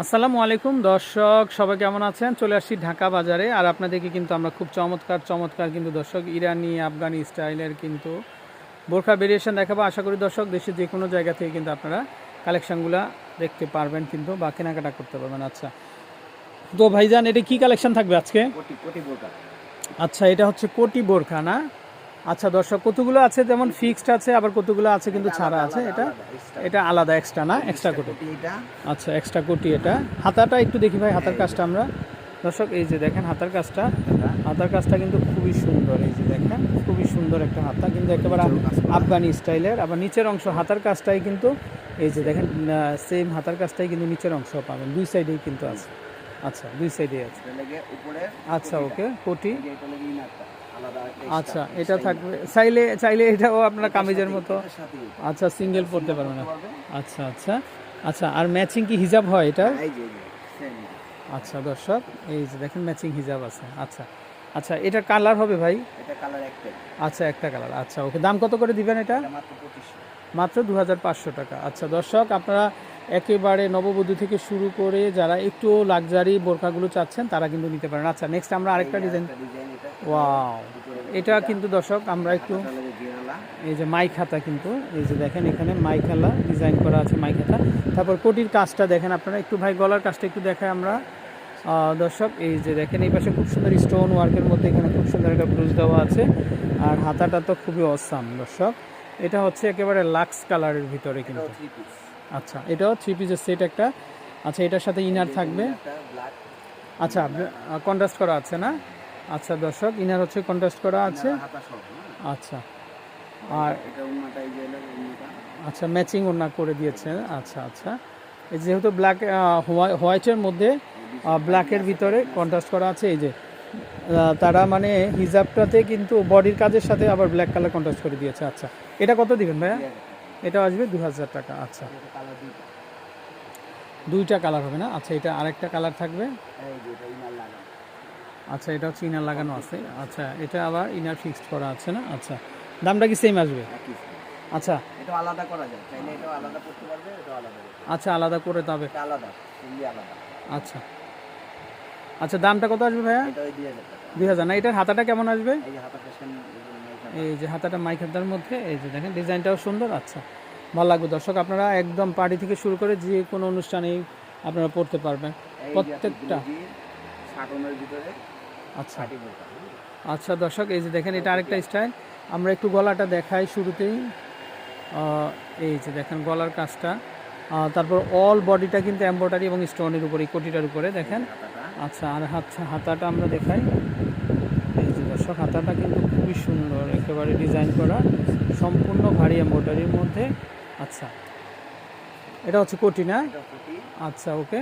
আসসালামু আলাইকুম দর্শক সবাই কেমন আছেন? চলে আসছি ঢাকা বাজারে আর আপনাদেরকে কিন্তু আমরা খুব চমৎকার চমৎকার কিন্তু দর্শক ইরানি আফগানি স্টাইলের কিন্তু বোরখা ভেরিয়েশন দেখাবো। আশা করি দর্শক দেশের যে কোনো জায়গা থেকে কিন্তু আপনারা কালেকশনগুলো দেখতে পারবেন কিন্তু বা কেনাকাটা করতে পারবেন। আচ্ছা তো ভাইজান এটা কি কালেকশন থাকবে আজকে? আচ্ছা এটা হচ্ছে কোটি বোরখা না? আচ্ছা দর্শক কতগুলো আছে? যেমন ফিক্সড আছে আবার কতগুলো আছে কিন্তু ছাড়া আছে? এটা এটা আলাদা এক্সট্রা না? এক্সট্রা কোটি আচ্ছা এক্সট্রা কোটি এটা। হাতাটা একটু দেখি ভাই হাতার কাজটা আমরা। দর্শক এই যে দেখেন হাতার কাজটা। হাতার কাজটা কিন্তু খুবই সুন্দর এই যে দেখেন। খুবই সুন্দর একটা হাতা কিন্তু একেবারে আফ- আফগানি স্টাইলের। আবার নিচের অংশ হাতার কাজটাই কিন্তু এই যে দেখেন সেম হাতার কাজটাই কিন্তু নিচের অংশ পাবেন। দুই সাইডেই কিন্তু আছে। আচ্ছা দুই সাইডেই আছে। উপরে আচ্ছা ওকে কোটি। আচ্ছা এটা থাকবে। চাইলে চাইলে এটাও আপনারা কামিজের মতো। আচ্ছা সিঙ্গেল পরতে পারবেন আচ্ছা আচ্ছা। আচ্ছা আর ম্যাচিং কি হিজাব হয় এটা এই যে এই যে, same। আচ্ছা দর্শক এই যে দেখেন ম্যাচিং হিজাব আছে। আচ্ছা আচ্ছা এটা কালার হবে ভাই? এটা কালার একটাই আচ্ছা একটা কালার আচ্ছা ওকে দাম কত করে দিবেন এটা? মাত্র দু হাজার পাঁচশো টাকা। আচ্ছা দর্শক আপনারা একেবারে নববধূ থেকে শুরু করে যারা একটু লাক্সারি বোরখাগুলো চাচ্ছেন তারা কিন্তু নিতে পারেন। আচ্ছা নেক্সট আমরা আরেকটা ডিজাইন ওয়াও এটা কিন্তু দর্শক আমরা একটু এই যে মাই খাতা কিন্তু এই যে দেখেন এখানে মাই খালা ডিজাইন করা আছে মাই খাতা তারপর কোটির কাজটা দেখেন আপনারা একটু ভাই গলার কাজটা একটু দেখাই আমরা। আহ, দর্শক এই যে দেখেন এই পাশে খুব সুন্দর স্টোন ওয়ার্কের মধ্যে এখানে খুব সুন্দর একটা ব্রুজ দেওয়া আছে। আর হাতাটা তো খুবই অসাম দর্শক। এটা হচ্ছে একেবারে লাক্স কালারের ভিতরে কিন্তু। আচ্ছা এটাও থ্রি পিসের সেট একটা। আচ্ছা এটার সাথে ইনার থাকবে? আচ্ছা কন্ট্রাস্ট করা আছে না? আচ্ছা দর্শক ইনার হচ্ছে কন্ট্রাস্ট করা আছে? আচ্ছা আর আচ্ছা ম্যাচিং ওনা করে দিয়েছে। আচ্ছা আচ্ছা। এই যেহেতু ব্ল্যাক হোয়াইটের মধ্যে ব্ল্যাকের ভিতরে কন্ট্রাস্ট করা আছে। এই যে তারা মানে হিজাবটাতে কিন্তু বডির কাজের সাথে আবার ব্ল্যাক কালার কন্ট্রাস্ট করে দিয়েছে। আচ্ছা এটা কত দিবেন ভাইয়া? এটা আসবে দু হাজার টাকা আচ্ছা। দুইটা কালার হবে না? আচ্ছা এটা আরেকটা কালার থাকবে। এটা আচ্ছা এটা হচ্ছে ইনার লাগানো আছে। আচ্ছা এটা আবার ইনার ফিক্সড করা আছে না? আচ্ছা দামটা কি সেম আসবে? আচ্ছা। এটা আলাদা করা যায় এটাও আলাদা করতে পারবে এটাও আলাদা আচ্ছা আলাদা করে তবে। আলাদা আলাদা আচ্ছা আচ্ছা দামটা কত আসবে ভাইয়া? দুই হাজার না এটার হাতাটা কেমন আসবে? এই যে হাতাটা মাইক হাতার মধ্যে এই যে দেখেন ডিজাইনটাও সুন্দর আচ্ছা ভালো লাগবে। দর্শক আপনারা একদম পার্টি থেকে শুরু করে যে কোনো অনুষ্ঠানেই আপনারা পড়তে পারবেন। প্রত্যেকটা। আচ্ছা। আচ্ছা দর্শক এই যে দেখেন এটা আরেকটা স্টাইল। আমরা একটু গলাটা দেখাই শুরুতেই। এই যে দেখেন গলার কাজটা। তারপর অল বডিটা কিন্তু এম্ব্রয়ডারি এবং স্টোনের উপরে কোটিটার উপরে দেখেন। আচ্ছা আর হাত হাতাটা আমরা দেখাই। এই যে দর্শক হাতাটা কিন্তু খুবই সুন্দর একেবারে ডিজাইন করা সম্পূর্ণ ভারী এম্ব্রয়ডারির মধ্যে। আচ্ছা এটা হচ্ছে কোটি না? আচ্ছা ওকে।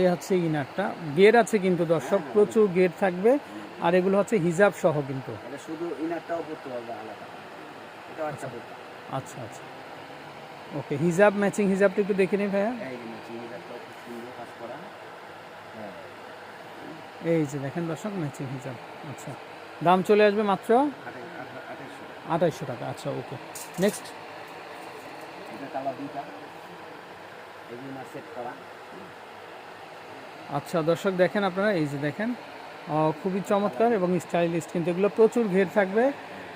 এই হচ্ছে ইনারটা। গের আছে কিন্তু দর্শক প্রচুর গের থাকবে। আর এগুলো হচ্ছে হিজাব সহ কিন্তু। শুধু ইনারটাও পড়তে পারবে আলাদা। এটাও আচ্ছা আচ্ছা। ওকে হিজাব ম্যাচিং হিজাবটা একটু দেখে নিই ভাইয়া। এই যে হ্যাঁ। এই যে দেখেন দর্শক ম্যাচিং হিজাব। আচ্ছা দাম চলে আসবে মাত্র আঠাই আঠাইশশো টাকা। আচ্ছা ওকে নেক্সট আচ্ছা দর্শক দেখেন আপনারা এই যে দেখেন। খুবই চমৎকার এবং স্টাইলিশ কিন্তু এগুলো প্রচুর ঘের থাকবে।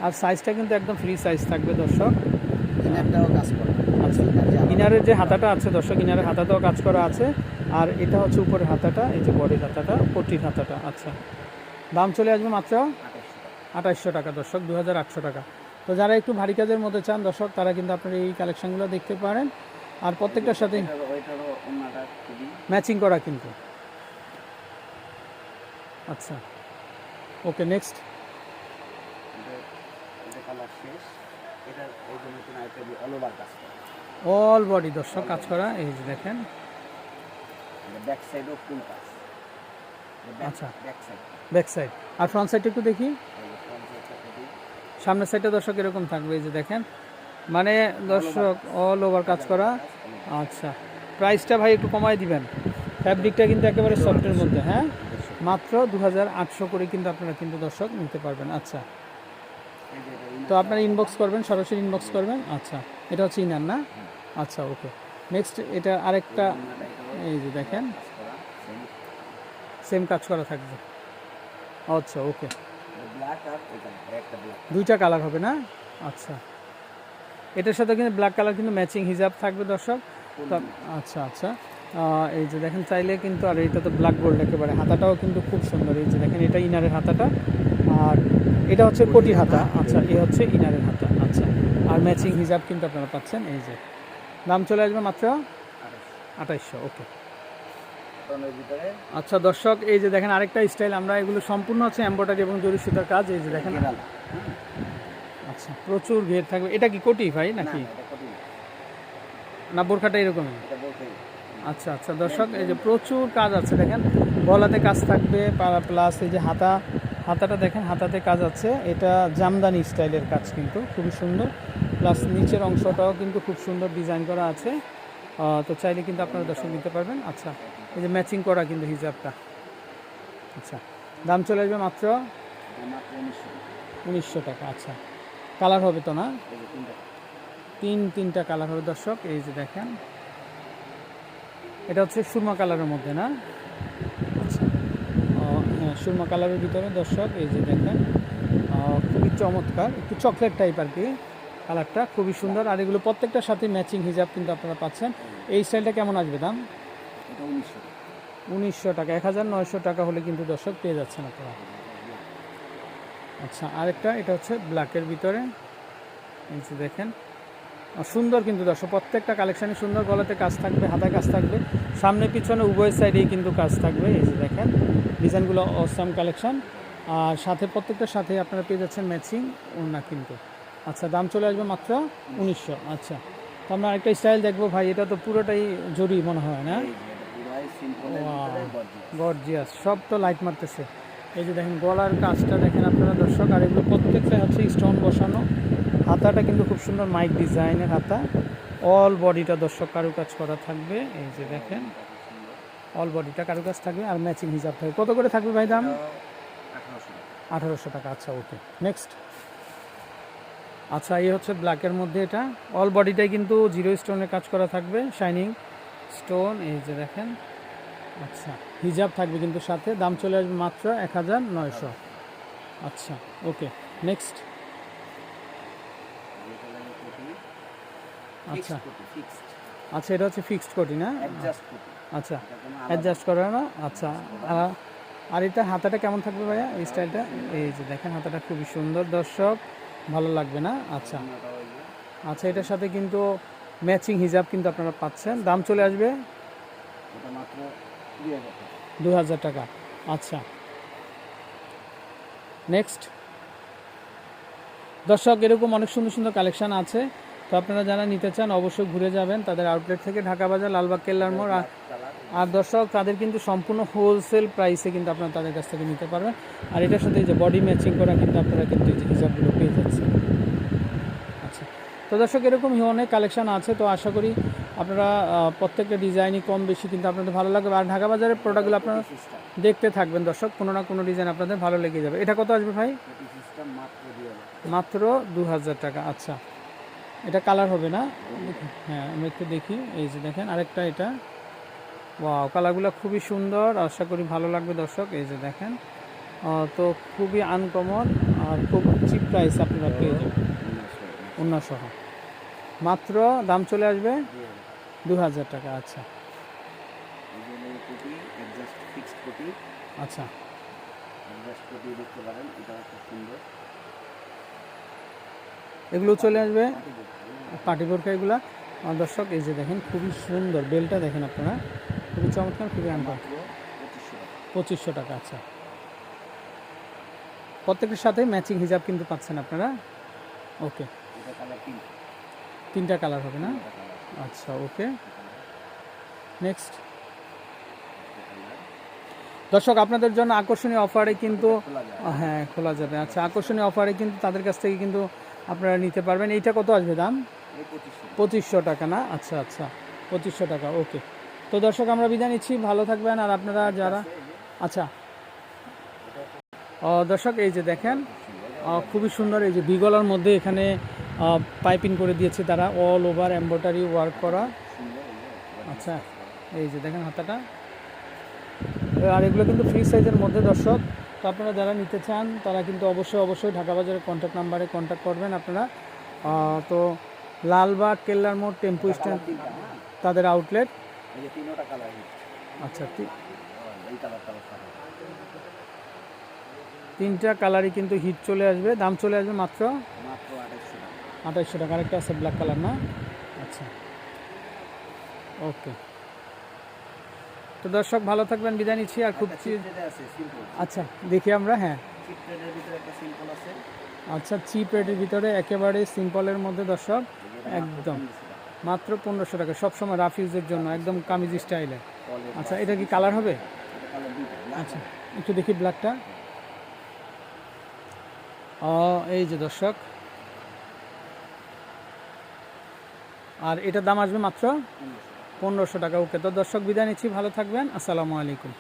আর সাইজটা কিন্তু একদম ফ্রি সাইজ থাকবে দর্শক। কাজ করা। যে ইনারের যে হাতাটা আছে, দর্শক, ইনারের হাতাতেও কাজ করা আছে। আর এটা হচ্ছে উপরের হাতাটা, এই যে বডির হাতাটা কোটির হাতাটা আচ্ছা। দাম চলে আসবে মাত্র আঠাইশশো টাকা, দর্শক দু হাজার আটশো টাকা। তো যারা একটু ভারী কাজের মধ্যে চান, দর্শক, তারা কিন্তু আপনার এই কালেকশনগুলো দেখতে পারেন। আর প্রত্যেকটার সাথে ম্যাচিং করা কিন্তু। আচ্ছা। Okay, next. এটা এই যে নতুন আরেকটা অল ওভার কাজ করা। অল বডি দর্শক কাজ করা এই যে দেখেন। ব্যাক সাইডও ফুল কাজ আচ্ছা। ব্যাক সাইড আর ফ্রন্ট সাইড একটু দেখি। সামনের সাইডটা দর্শক এরকম থাকবে এই যে দেখেন। মানে দর্শক অল ওভার কাজ করা। আচ্ছা। প্রাইসটা ভাই একটু কমাই দিবেন। ফ্যাব্রিকটা কিন্তু একেবারে সফটের মধ্যে হ্যাঁ? মাত্র দু হাজার আটশো করে কিন্তু আপনারা কিন্তু দর্শক নিতে পারবেন। আচ্ছা। তো আপনারা ইনবক্স করবেন সরাসরি ইনবক্স করবেন। আচ্ছা। এটা হচ্ছে ইনার না? আচ্ছা ওকে। নেক্সট এটা আরেকটা, এই যে দেখেন। সেম কাজ করা থাকবে। আচ্ছা ওকে। দুইটা কালার হবে না? আচ্ছা। এটার সাথে কিন্তু ব্ল্যাক কালার কিন্তু ম্যাচিং হিজাব থাকবে, দর্শক। আচ্ছা আচ্ছা। এই যে দেখেন, চাইলে কিন্তু, আর এটা তো ব্ল্যাক গোল্ড একেবারে। হাতাটাও কিন্তু খুব সুন্দর। এই যে দেখেন, এটা ইনারের হাতাটা। আর এটা হচ্ছে কোটির হাতা। আচ্ছা এই হচ্ছে ইনারের হাতা। আচ্ছা। আর ম্যাচিং হিজাব কিন্তু আপনারা পাচ্ছেন, এই যে। দাম চলে আসবে মাত্র। আঠাইশশো ওকে। আচ্ছা দর্শক এই যে দেখেন আরেকটা স্টাইল আমরা এগুলো সম্পূর্ণ হচ্ছে এম্ব্রয়ডারি এবং জরি সুতার কাজ এই যে দেখেন। কেরালা। আচ্ছা প্রচুর ঘের থাকবে। এটা কি কোটি ভাই নাকি? না। বোরখাটা এরকমই আচ্ছা আচ্ছা দর্শক এই যে প্রচুর কাজ আছে দেখেন। গলাতে কাজ থাকবে প্লাস এই যে হাতা হাতাটা দেখেন হাতাতে কাজ আছে। এটা জামদানি স্টাইলের কাজ কিন্তু খুবই সুন্দর। প্লাস নিচের অংশটাও কিন্তু খুব সুন্দর ডিজাইন করা আছে। তো চাইলে কিন্তু আপনারা দর্শক নিতে পারবেন। আচ্ছা এই যে ম্যাচিং করা কিন্তু হিজাবটা। আচ্ছা দাম চলে আসবে মাত্র উনিশশো টাকা। আচ্ছা কালার হবে তো না? তিন, তিনটা কালার হবে দর্শক, এই যে দেখেন। এটা হচ্ছে সুরমা কালারের মধ্যে, না? আচ্ছা হ্যাঁ সুরমা কালারের ভিতরে দর্শক, এই যে দেখেন। খুবই চমৎকার, একটু চকলেট টাইপ আর কি। কালারটা খুবই সুন্দর। আর এগুলো প্রত্যেকটার সাথে ম্যাচিং হিজাব কিন্তু আপনারা পাচ্ছেন। এই স্টাইলটা কেমন আসবে দাম? উনিশশো টাকা। এক হাজার নয়শো টাকা হলে কিন্তু দর্শক পেয়ে যাচ্ছেন আপনারা। আচ্ছা আরেকটা এটা হচ্ছে ব্ল্যাকের ভিতরে। যে দেখেন। সুন্দর কিন্তু দর্শক প্রত্যেকটা কালেকশানে সুন্দর। গলাতে কাজ থাকবে হাতায় কাজ থাকবে। সামনে পিছনে উভয় সাইডেই কিন্তু কাজ থাকবে। এই যে দেখেন ডিজাইনগুলো অসাম কালেকশন আর সাথে প্রত্যেকটার সাথে আপনারা পেয়ে যাচ্ছেন ম্যাচিং ওড়না কিন্তু। আচ্ছা দাম চলে আসবে মাত্র উনিশশো। আচ্ছা তো আমরা আরেকটা স্টাইল দেখব ভাই এটা তো পুরোটাই জরি মনে হয় না? গর্জিয়াস সব তো লাইট মারতেছে। এই যে দেখেন গলার কাজটা দেখেন আপনারা দর্শক আর এগুলো প্রত্যেকটা হচ্ছে স্টোন বসানো। হাতাটা কিন্তু খুব সুন্দর মাইক ডিজাইনের হাতা। অল বডিটা দর্শক কারুকাজ করা থাকবে। এই যে দেখেন অল বডিটা কারুকাজ থাকবে আর ম্যাচিং হিসাব থাকবে। কত করে থাকবে ভাই দাম? আঠারোশো টাকা। আচ্ছা ওকে নেক্সট আচ্ছা এই হচ্ছে ব্ল্যাকের মধ্যে এটা। অল বডিটাই কিন্তু জিরো স্টোনের কাজ করা থাকবে শাইনিং স্টোন এই যে দেখেন। আচ্ছা হিজাব থাকবে কিন্তু সাথে দাম চলে আসবে মাত্র এক হাজার নয়শো। আচ্ছা ওকে নেক্সট আচ্ছা আচ্ছা এটা হচ্ছে ফিক্সড কোটি না? আচ্ছা অ্যাডজাস্ট করা না? আচ্ছা আর- আর এটা হাতাটা কেমন থাকবে ভাইয়া এই স্টাইলটা এই যে দেখেন হাতাটা খুবই সুন্দর দর্শক। ভালো লাগবে না? আচ্ছা। আচ্ছা এটার সাথে কিন্তু ম্যাচিং হিজাব কিন্তু আপনারা পাচ্ছেন। দাম চলে আসবে? দু হাজার টাকা। আচ্ছা। নেক্সট দর্শক এরকম অনেক সুন্দর সুন্দর কালেকশান আছে। তো আপনারা যারা নিতে চান অবশ্যই ঘুরে যাবেন। তাদের আউটলেট থেকে ঢাকা বাজার লালবাগ কেল্লার মোড়। আর- দর্শক তাদের কিন্তু সম্পূর্ণ হোলসেল প্রাইসে কিন্তু আপনারা তাদের কাছ থেকে নিতে পারবেন। আর এটার সাথে যে বডি ম্যাচিং করা কিন্তু আপনারা কিন্তু এই যে হিসাবগুলো পেয়ে যাচ্ছেন। তো দর্শক, এরকমই অনেক কালেকশন আছে, তো আশা করি আপনারা প্রত্যেকটা ডিজাইনই কম বেশি কিন্তু আপনাদের ভালো লাগবে। আর ঢাকা বাজারের প্রোডাক্টগুলো আপনারা দেখতে থাকবেন দর্শক, কোনো না কোনো ডিজাইন আপনাদের ভালো লেগে যাবে। এটা কত আসবে ভাই? মাত্র দু হাজার টাকা আচ্ছা। এটা কালার হবে না? হ্যাঁ আমি একটু দেখি, এই যে দেখেন, আরেকটা এটা। ওয়াও কালারগুলো খুবই সুন্দর, আশা করি ভালো লাগবে দর্শক, এই যে দেখেন। তো খুবই আনকমন আর খুব চিপ প্রাইস আপনারা পেয়ে যাবেন। অন্যসহ মাত্র দাম চলে আসবে দু হাজার টাকা আচ্ছা। আচ্ছা। এগুলো চলে আসবে পাটি বোরখা এগুলা। আর দর্শক এই যে দেখেন খুবই সুন্দর বেলটা দেখেন আপনারা। খুবই চমৎকার খুবই আনকমন পঁচিশশো টাকা। আচ্ছা। প্রত্যেকের সাথে ম্যাচিং হিজাব কিন্তু পাচ্ছেন আপনারা। ওকে। তিনটা কালার হবে না? আচ্ছা ওকে নেক্সট দর্শক আপনাদের জন্য আকর্ষণীয় অফারে কিন্তু হ্যাঁ খোলা যাবে। আচ্ছা আকর্ষণীয় অফারে কিন্তু তাদের কাছ থেকে কিন্তু আপনারা নিতে পারবেন। এইটা কত আসবে দাম? পঁচিশশো। টাকা না? আচ্ছা আচ্ছা পঁচিশশো টাকা ওকে তো দর্শক আমরা বিদায় নিচ্ছি। ভালো থাকবেন। আর আপনারা যারা আচ্ছা ও, দর্শক এই যে দেখেন খুবই সুন্দর এই যে বিগলার মধ্যে এখানে পাইপিং করে দিয়েছে তারা অল ওভার এম্ব্রয়ডারি ওয়ার্ক করা। আচ্ছা এই যে দেখেন হাতাটা। আর এগুলো কিন্তু ফ্রি সাইজের মধ্যে দর্শক। তো আপনারা যারা নিতে চান, তারা কিন্তু অবশ্যই অবশ্যই ঢাকা বাজারের কন্ট্যাক্ট নাম্বারে কন্ট্যাক্ট করবেন আপনারা। তো লালবাগ কেল্লার মোড় টেম্পু স্ট্যান্ড, তাদের আউটলেট আচ্ছা তিনটা কালারই কিন্তু হিট চলে আসবে, দাম চলে আসবে মাত্র আঠাইশশো টাকা। আরেকটা আছে ব্ল্যাক কালার না? আচ্ছা। ওকে তো দর্শক ভালো থাকবেন বিদায় নিচ্ছি আর খুব আচ্ছা দেখি আমরা হ্যাঁ। আচ্ছা চিপ রেটের ভিতরে একেবারে সিম্পলের মধ্যে দর্শক একদম। মাত্র পনেরোশো টাকা সবসময় রাফ ইউজের জন্য একদম কামিজ স্টাইলে আচ্ছা এটা কি কালার হবে? আচ্ছা একটু দেখি ব্ল্যাকটা ও এই যে দর্শক আর এটার দাম আসবে মাত্র পনেরোশো টাকা। ওকে, তো দর্শক বিদায় নিচ্ছি, ভালো থাকবেন, আসসালামু আলাইকুম।